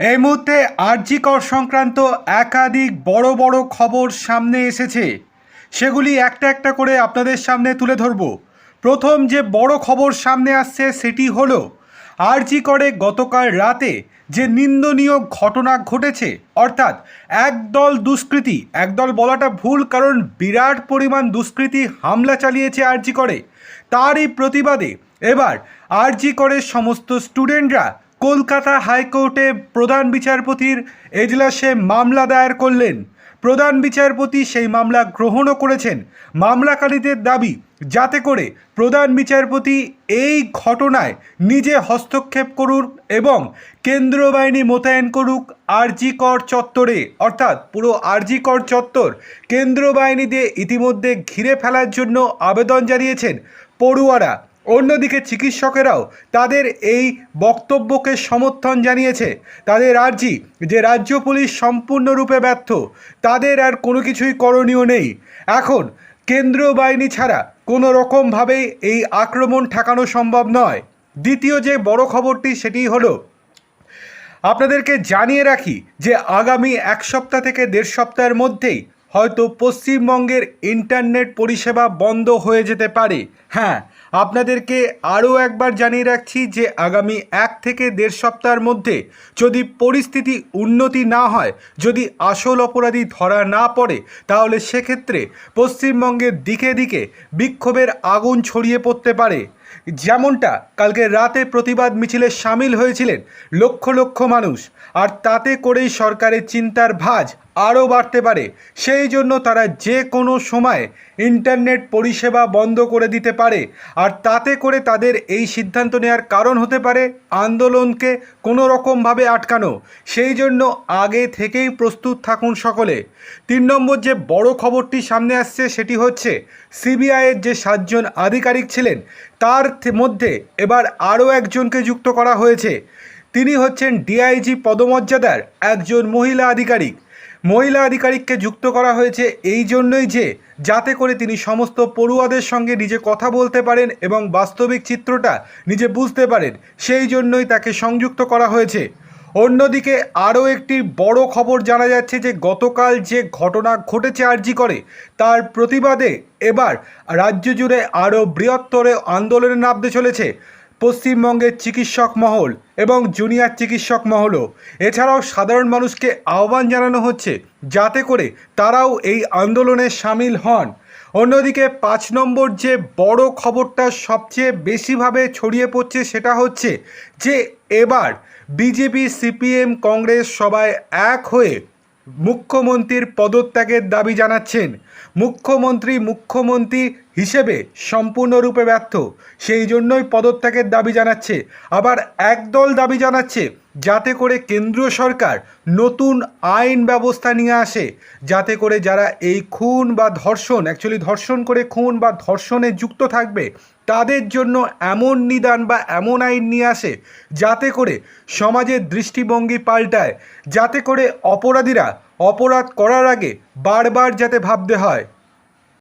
এই মুহূর্তে আরজিকর সংক্রান্ত একাধিক বড় বড় খবর সামনে এসেছে। সেগুলি একটা একটা করে আপনাদের সামনে তুলে ধরব। প্রথম যে বড় খবর সামনে আসছে সেটি হলো, আরজি করে গতকাল রাতে যে নিন্দনীয় ঘটনা ঘটেছে, অর্থাৎ একদল দুষ্কৃতী, একদল বলাটা ভুল কারণ বিরাট পরিমাণ দুষ্কৃতী হামলা চালিয়েছে আরজি করে। তারই প্রতিবাদে এবার আরজি করে সমস্ত স্টুডেন্টরা কলকাতা হাইকোর্টে প্রধান বিচারপতির এজলাসে মামলা দায়ের করলেন। প্রধান বিচারপতি সেই মামলা গ্রহণও করেছেন। মামলাকারীদের দাবি, যাতে করে প্রধান বিচারপতি এই ঘটনায় নিজে হস্তক্ষেপ করুন এবং কেন্দ্র বাহিনী মোতায়েন করুক আরজি কর চত্বরে। অর্থাৎ পুরো আরজি কর চত্বর কেন্দ্র বাহিনী দিয়ে ইতিমধ্যে ঘিরে ফেলার জন্য আবেদন জানিয়েছেন পড়ুয়ারা। অন্যদিকে চিকিৎসকেরাও তাদের এই বক্তব্যকে সমর্থন জানিয়েছে। তাদের আর্জি যে রাজ্য পুলিশ সম্পূর্ণরূপে ব্যর্থ, তাদের আর কোনো কিছুই করণীয় নেই। এখন কেন্দ্রীয় বাহিনী ছাড়া কোনো রকমভাবেই এই আক্রমণ ঠেকানো সম্ভব নয়। দ্বিতীয় যে বড় খবরটি সেটি হলো, আপনাদেরকে জানিয়ে রাখি যে আগামী এক সপ্তাহ থেকে দেড় সপ্তাহের মধ্যেই হয়তো পশ্চিমবঙ্গের ইন্টারনেট পরিষেবা বন্ধ হয়ে যেতে পারে। হ্যাঁ আপনাদেরকে আরও একবার জানিয়ে রাখছি যে আগামী এক থেকে দেড় সপ্তাহের মধ্যে যদি পরিস্থিতি উন্নতি না হয়, যদি আসল অপরাধী ধরা না পড়ে, তাহলে সেক্ষেত্রে পশ্চিমবঙ্গের দিকে দিকে বিক্ষোভের আগুন ছড়িয়ে পড়তে পারে। যেমনটা কালকে রাতে প্রতিবাদ মিছিলে সামিল হয়েছিলেন লক্ষ লক্ষ মানুষ, আর তাতে করেই সরকারের চিন্তার ভাঁজ আরও বাড়তে পারে। সেই জন্য তারা যে কোনো সময় ইন্টারনেট পরিষেবা বন্ধ করে দিতে পারে, আর তাতে করে তাদের এই সিদ্ধান্ত নেওয়ার কারণ হতে পারে আন্দোলনকে কোনো রকমভাবে আটকানো। সেই জন্য আগে থেকেই প্রস্তুত থাকুন সকলে। তিন নম্বর যে বড় খবরটি সামনে আসছে সেটি হচ্ছে, সিবিআইয়ের যে সাতজন আধিকারিক ছিলেন, তার থে- মধ্যে এবার আরও একজনকে যুক্ত করা হয়েছে। তিনি হচ্ছেন ডিআইজি পদমর্যাদার একজন মহিলা আধিকারিক। মহিলা আধিকারিককে যুক্ত করা হয়েছে এই জন্যই যে যাতে করে তিনি সমস্ত পড়ুয়াদের সঙ্গে নিজে কথা বলতে পারেন এবং বাস্তবিক চিত্রটা নিজে বুঝতে পারেন, সেই জন্যই তাকে সংযুক্ত করা হয়েছে। অন্যদিকে আরও একটি বড় খবর জানা যাচ্ছে যে গতকাল যে ঘটনা ঘটেছে আরজি করে, তার প্রতিবাদে এবার রাজ্য জুড়ে আরও বৃহত্তরে আন্দোলনে নামতে চলেছে পশ্চিমবঙ্গের চিকিৎসক মহল এবং জুনিয়র চিকিৎসক মহলও। এছাড়াও সাধারণ মানুষকে আহ্বান জানানো হচ্ছে যাতে করে তারাও এই আন্দোলনে সামিল হন। অন্যদিকে পাঁচ নম্বর যে বড় খবরটা সবচেয়ে বেশিভাবে ছড়িয়ে পড়ছে সেটা হচ্ছে যে এবার বিজেপি, সিপিএম, কংগ্রেস সবাই এক হয়ে মুখ্যমন্ত্রীর পদত্যাগের দাবি জানাচ্ছেন। মুখ্যমন্ত্রী মুখ্যমন্ত্রী হিসেবে সম্পূর্ণরূপে ব্যর্থ। সেই জন্যই পদত্যাগের দাবি জানাচ্ছে। আবার একদল দাবি জানাচ্ছে যাতে করে কেন্দ্রীয় সরকার নতুন আইন ব্যবস্থা নিয়ে আসে। যাতে করে যারা এই খুন বা ধর্ষণ অ্যাকচুয়ালি ধর্ষণ করে খুন বা ধর্ষণে যুক্ত থাকবে, তাদের জন্য এমন নিদান বা এমন আইন নিয়ে আসে যাতে করে সমাজের দৃষ্টিভঙ্গি পাল্টায়। যাতে করে অপরাধীরা অপরাধ করার আগে বারবার যাতে ভাবতে হয়।